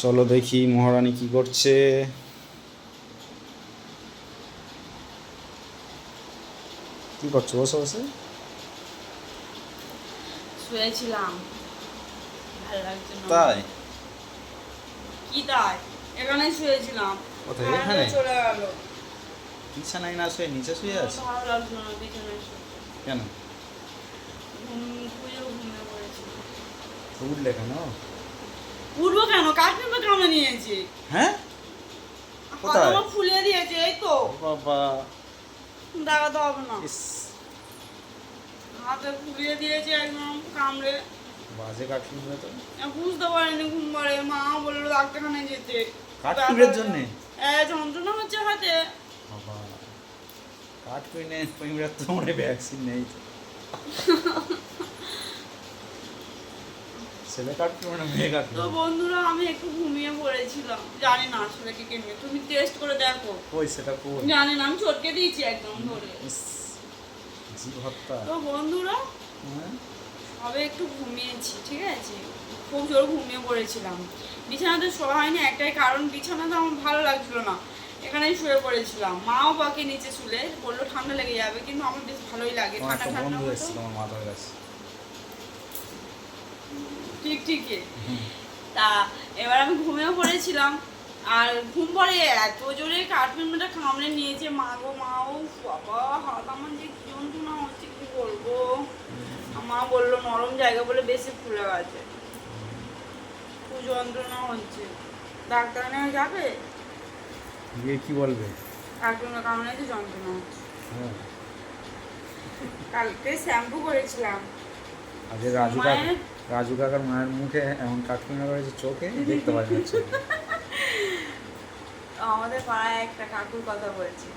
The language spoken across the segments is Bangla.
চলো দেখি মহারানী কি করছে। কি করছ? বসে বসে। শুয়েছিলাম। ভালো লাগছে না। তাই? কি তাই? এখানে শুয়েছিলাম। কোথায়? এখানে? চলে গেল। বিছানায় না শুয়ে? নিচে শুয়ে আছে? ভালো লাগছে না বিছানায় কেন? উঠলে কেন? উঠবো কেন? কামে নিয়েছি? হ্যাঁ? কোথায়? ফুলিয়ে দিয়েছে এই তো। বাবা। দেখাতে হবে না। হাতে ফুলিয়ে দিয়েছে একদম কামড়ে। বাজে কাটলি তো। বুঝতে পারিনি ঘুম পাড়ে। মা বলল ডাক্তারখানায় যেতে। কাঠকুড়ের জন্যে? হ্যাঁ যন্ত্রণা হচ্ছে হাতে। বাবা। কাঠকুড়ে কুমিরা তো মনে ভ্যাকসিন নেই। তো ছেলে কাটকুড়ে না মেয়ে তো বন্ধুরা আমি একটু ঘুমিয়ে পড়েছিলাম। জানি না আসলে কি কেমনি তুমি টেস্ট করে দেখো। কই সেটা জানি না আমি চটকে দিয়েছি একদম ধরে। ইস জীব হত্যা তো বন্ধুরা হ্যাঁ? একটু ঘুমিয়েছি ঠিক আছে? খুব জোর ঘুমিয়ে পড়েছিলাম। বিছানাতে শোয়া হয়নি একটাই কারণ বিছানাতে আমার ভালো লাগছিল না। এখানেই শুয়ে পড়েছিলাম। মাও বাকি নিচে শুলে বলল ঠান্ডা লেগে যাবে কিন্তু আমার বেশ ভালোই লাগে। ঠান্ডা ঠান্ডা বন্ধু ঠিকই তা এবার আমি ঘুমিয়ে পড়েছিলাম। আর ঘুম পড়ে এত জোরে কাঠপিনটা কামড়ে নিয়েছে। মা গো মা ও বাবা হাত আমার যে যন্ত্রণা হচ্ছে কি বলব? মা বলল নরম জায়গা বলে বেশি ফুলে গেছে। খুব যন্ত্রণা হচ্ছে। ডাক্তার নেওয়া যাবে? গিয়ে কি বলবে? কাঠপিনটা কামড়েছে যন্ত্রণা হচ্ছে। হ্যাঁ। কালকে শ্যাম্পু করেছিলাম। আগে রাজু রাজু কাকার মায়ের মুখে এমন কাটকুনা করেছে চোখে দেখতে চোখে। তো আমাদের পাড়ায় একটা কাকুর কথা বলছি।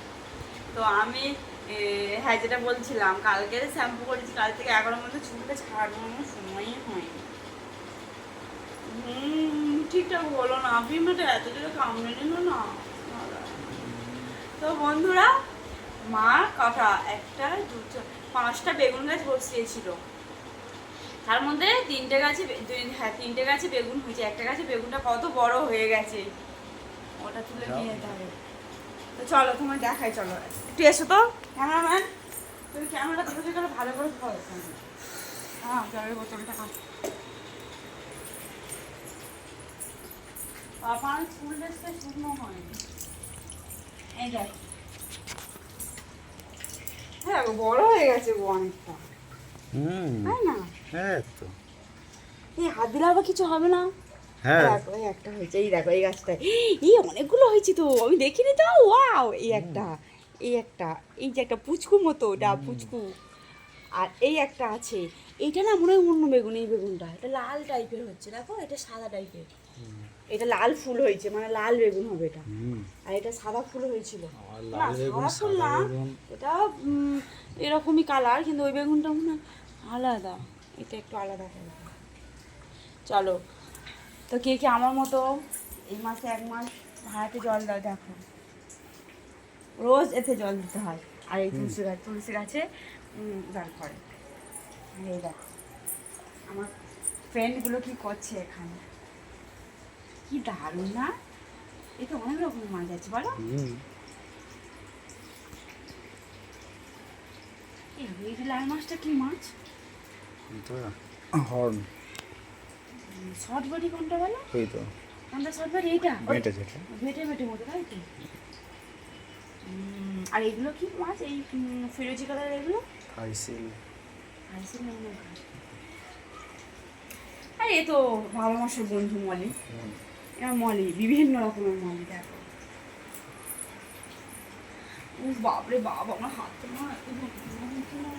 তো আমি হ্যাঁ যেটা বলছিলাম কালকে শ্যাম্পু করেছি, কাল থেকে এগারোর মধ্যে চুলটা আমার সময়ই হয়নি। হুম ঠিকঠাক হলো না, ভীমটা এত জোরে কামড়ে নিল না। তো বন্ধুরা মা কটা একটা দুটো পাঁচটা বেগুন গাছ বসিয়েছিল। তার মধ্যে তিনটে গাছে দুই- হ্যাঁ তিনটে গাছে বেগুন হয়েছে একটা গাছে বেগুনটা কত বড় হয়ে গেছে। ওটা তুলে নিয়ে যেতে হবে। তো চলো তোমায় দেখাই চলো। একটু এসো তো ক্যামেরাম্যান। তুমি ক্যামেরাটা ধরে গেলে ভালো করে ধরো হ্যাঁ জলের বোতলটা খা পাপার ফুল ড্রেসটা শুকনো হয়নি। এই দেখ। হ্যাঁ বড় হয়ে গেছে গো অনেকটা। হুম। তাই না? হ্যাঁ তো। এই হাত দিলে আবার কিছু হবে না? হ্যাঁ। এই একটা হয়েছে এই দেখো এই গাছটায়। এই অনেকগুলো হয়েছে তো আমি দেখিনি তো ওয়াও! এই একটা এই একটা এই যে একটা পুচকু মতো ওটা পুচকু। আর এই একটা আছে এইটা না মনে হয় অন্য বেগুন এই বেগুনটা। এটা লাল টাইপের হচ্ছে দেখো এটা সাদা টাইপের। এটা লাল ফুল হয়েছে মানে লাল বেগুন হবে এটা। আর এটা সাদা ফুল হয়েছিল। না সাদা ফুল না এটা এরকমই কালার কিন্তু ওই বেগুনটা মনে হয় আলাদা। এটা একটু আলাদা চলো। তো কে কে আমার মতো এই মাসে এক মাস ভাড়াতে জল দাও দেখো। রোজ এতে জল দিতে হয়। আর এই তুলসী গাছ তুলসী গাছে জল পড়ে। এই দেখো। আমার ফ্রেন্ডগুলো কি করছে এখানে? কি দারুণ না? এই তো অনেক রকমের মাছ আছে বলো। এই লাল মাছটা কি মাছ? হর্ন। শর্ট বডি কোনটা বলো? ওই তো। কোনটা শর্ট বডি এইটা? বেটে যেটা ভেটে। ভেটে মতো তাই তো? আর এগুলো কি মাছ? এই ফিরোজি কালার এগুলো? খাইছিল আইসি মনে আর এ তো বাবা মাসের বন্ধু মলি। এবার মলি বিভিন্ন রকমের মলি দেখো। ও বাপরে বাপ আমার হাতটা না এত যন্ত্রণা হচ্ছে না।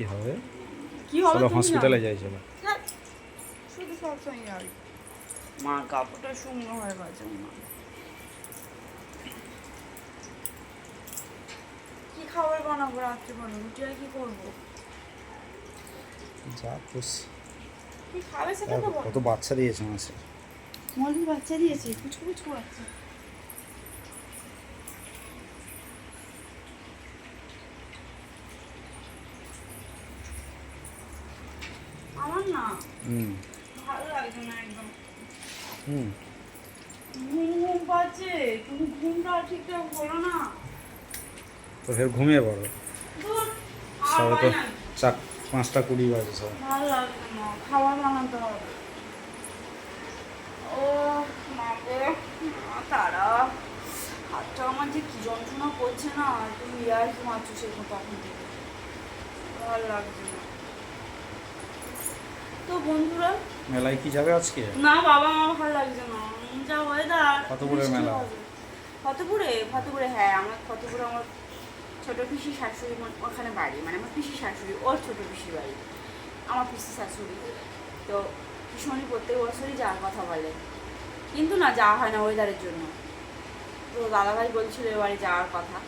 কি হবে? কি হবে চলো হসপিটালে যাই চলো। মার কাপড়টা শুকনো হয়ে গেছে মা। কি খাবার বানাবো রাত্রে বানাবো রুটি আর কি করব? যা খুশ। কি খাবে সেটা তো বল। কত বাচ্চা দিয়েছে মাসে মলির বাচ্চা দিয়েছে কুচকু কুচকু বাচ্চা আমার না। হুম। ভালো লাগছে না একদম। হুম। ঘুম ঘুম পাচ্ছে তুমি ঘুমটা ঠিকঠাক হলো না। তো ফের ঘুমিয়ে পড়ো। সবে তো চার পাঁচটা কুড়ি বাজে সব। ভালো লাগছে না খাবার বানাতে হবে। ও মাগো তারা। হাতটা আমার যে কি যন্ত্রণা করছে না তুমি আর কি মারছো সেরকম তখন থেকে। ভালো লাগছে না। তো বন্ধুরা। মেলায় কি যাবে আজকে? না বাবা আমার ভালো লাগছে না। যা ওয়েদার ফতেপুরের মেলা। ফতেপুরে? ফতেপুরে হ্যাঁ আমার ফতেপুরে আমার ছোট পিসি শাশুড়ি ওখানে বাড়ি। মানে আমার পিসি শাশুড়ি ওর ছোট পিসির বাড়ি। আমার পিসি শাশুড়ি। তো ভীষণই প্রত্যেক বছরই যাওয়ার কথা বলে। কিন্তু না যাওয়া হয় না ওয়েদারের জন্য। তো দাদাভাই বলছিল এবারে যাওয়ার কথা।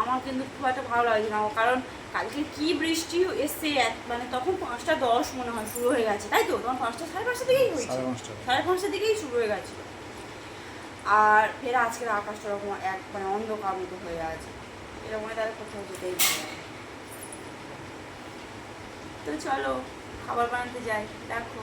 আমার কিন্তু খুব একটা ভালো লাগছে না। কারণ কালকে কি বৃষ্টি এসছে মানে তখন পাঁচটা দশ মনে হয় শুরু হয়ে গেছে। তাই তো? তখন পাঁচটা সাড়ে পাঁচটা থেকেই হয়েছে। সাড়ে পাঁচটা। দিকেই শুরু হয়ে গেছিল। আর ফের আজকের আকাশটা ওরকম এক মানে অন্ধকার মতো হয়ে আছে। এরকম তারা কোথাও যেতেই তো চলো খাবার বানাতে যাই। দেখো